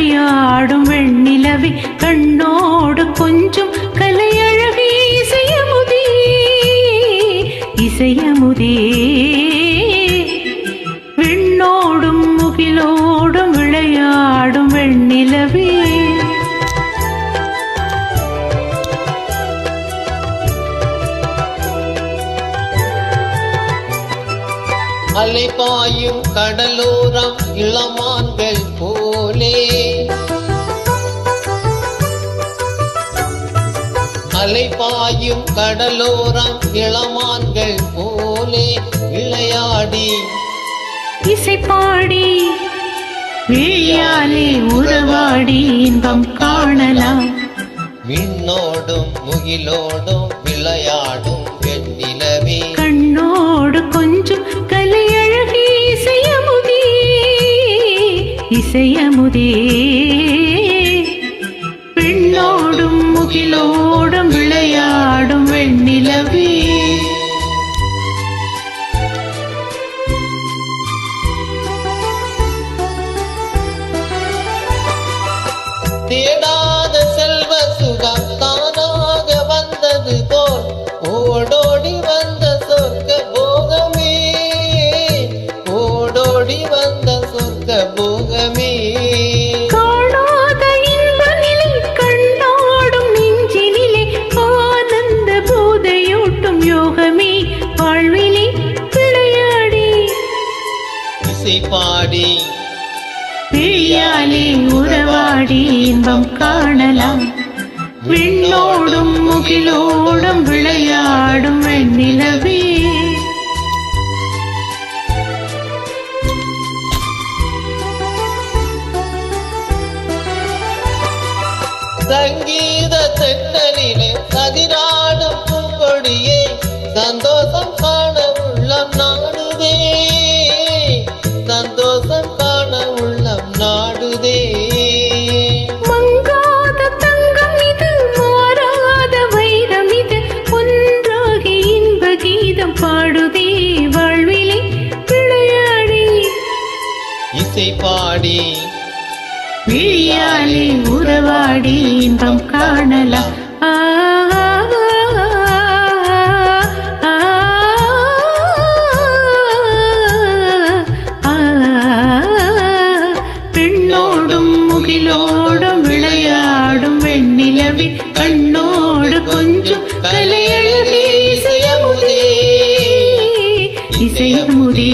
விளையாடும் வெண்ணிலவே கண்ணோடு கொஞ்சம் கலையழகி இசையமுதே இசையமுதே. விண்ணோடும் முகிலோடும் விளையாடும் வெண்ணிலவே. அலைபாயும் கடலோரம் இளமான்கள் போ போலே அலைபாயும் கடலோரம் இளமான்கள் போலே விளையாடி. இசை பாடி விழியாலே உறவாடி இன்பம் காணலாம். விண்ணோடும் முகிலோடும் இசையமுதே. பெண்ணோடும் முகிலோடும் இசை பாடி. விழியாலே உறவாடி இன்பம் காணலாம். விண்ணோடும் முகிலோடும் விளையாடும் வெண்ணிலவே. சங்கீத தென்னலிலே கதிராடும் இசை பாடி பிழியாலே உறவாடி இன்பம் காணலாம் பெண்ணோடும் முகிலோடும் விளையாடும் வெண்ணிலவி கண்ணோடு கொஞ்சம் கலையழகி இசையமுதே இசையமுதே